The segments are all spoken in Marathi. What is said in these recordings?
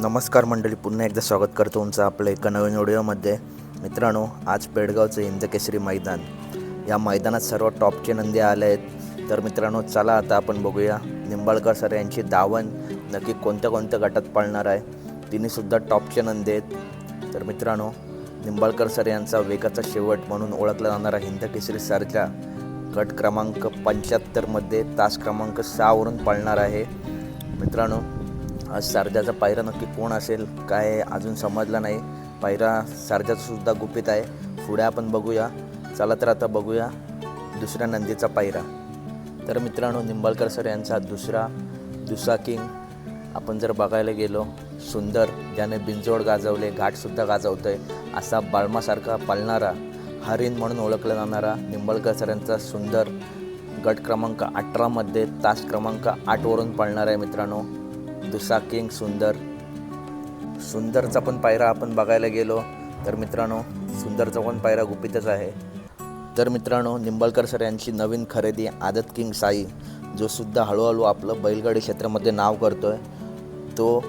नमस्कार मंडळी पुन्हा एकदा स्वागत करतो तुमचं आपलं एका नवीन व्हिडिओमध्ये. मित्रांनो आज पेडगावचं हिंदकेसरी मैदान. या मैदानात सर्व टॉपचे नंदी आले आहेत. तर मित्रांनो चला आता आपण बघूया. निंबाळकर सर यांची दावण नक्की कोणत्या कोणत्या गटात पाळणार आहे? तिन्हीसुद्धा टॉपचे नंदी आहेत. तर मित्रांनो निंबाळकर सर यांचा वेगाचा शेवट म्हणून ओळखला जाणारा हिंदकेसरी सरच्या गट क्रमांक पंच्याहत्तरमध्ये तास क्रमांक सहावरून पाळणार आहे. मित्रांनो सारजाचा पायरा नक्की कोण असेल काय अजून समजलं नाही. पायरा सारजाचं सुद्धा गुपित आहे. पुढे आपण बघूया. चला तर आता बघूया दुसऱ्या नंदीचा पायरा. तर मित्रांनो निंबाळकर सर यांचा दुसरा दुसा किंग. आपण जर बघायला गेलो सुंदर ज्याने बिंजोड गाजवले घाटसुद्धा गाजवतो आहे असा बाळमासारखा पालणारा हरिण म्हणून ओळखला जाणारा निंबाळकर सर यांचा सुंदर गट क्रमांक अठरामध्ये तास क्रमांक आठवरून पळणार आहे मित्रांनो. दुसरा किंग सुंदर. सुंदरचा पण पायरा आपण बघायला गेलो तर मित्रांनो सुंदरचा पण पायरा गुपितच आहे. तर मित्रांनो निंबाळकर सर यांची नवीन खरेदी आदत किंग साई जो सुद्धा हळूहळू आपलं बैलगाडी क्षेत्रामध्ये नाव करतो आहे तो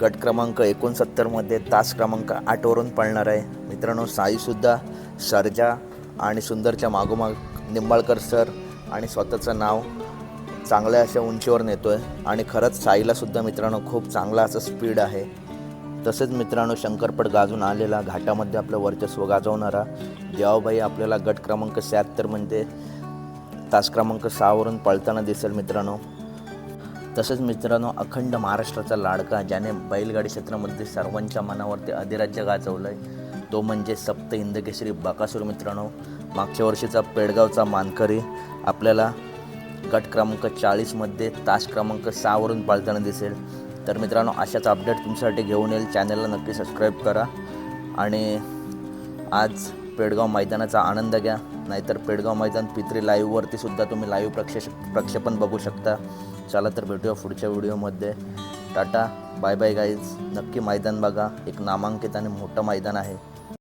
गट क्रमांक एकोणसत्तरमध्ये तास क्रमांक आठवरून पळणार आहे. मित्रांनो साईसुद्धा सर्जा आणि सुंदरच्या मागोमाग निंबाळकर सर आणि स्वतःचं नाव चांगल्या अशा उंचीवर नेतो आहे आणि खरंच साईलासुद्धा मित्रांनो खूप चांगला असं स्पीड आहे. तसेच मित्रांनो शंकरपट गाजून आलेला घाटामध्ये आपलं वर्चस्व गाजवणारा देवाबाई आपल्याला गट क्रमांक शहात्तरमध्ये म्हणजे तास क्रमांक सहावरून पळताना दिसेल मित्रांनो. तसेच मित्रांनो अखंड महाराष्ट्राचा लाडका ज्याने बैलगाडी क्षेत्रामध्ये सर्वांच्या मनावरती अधिराज्य गाजवलं आहे तो म्हणजे सप्त इंदकेश्री बकासूर मित्रांनो. मागच्या वर्षीचा पेडगावचा मानकरी आपल्याला गट क्रमांक चाळीसमध्ये तास क्रमांक सहावरून पाळताना दिसेल. तर मित्रांनो अशाच अपडेट तुमच्यासाठी घेऊन येईल. चॅनलला नक्की सबस्क्राईब करा. आणि आज पेडगाव मैदानाचा आनंद घ्या. नाहीतर पेडगाव मैदान पित्री लाईव्हवरती सुद्धा तुम्ही लाईव्ह प्रक्षेश प्रक्षेपण बघू शकता. चला तर भेटूया पुढच्या व्हिडिओमध्ये टाटा बाय बाय गाईज नक्की मैदान बघा. एक नामांकित आणि मोठं मैदान आहे.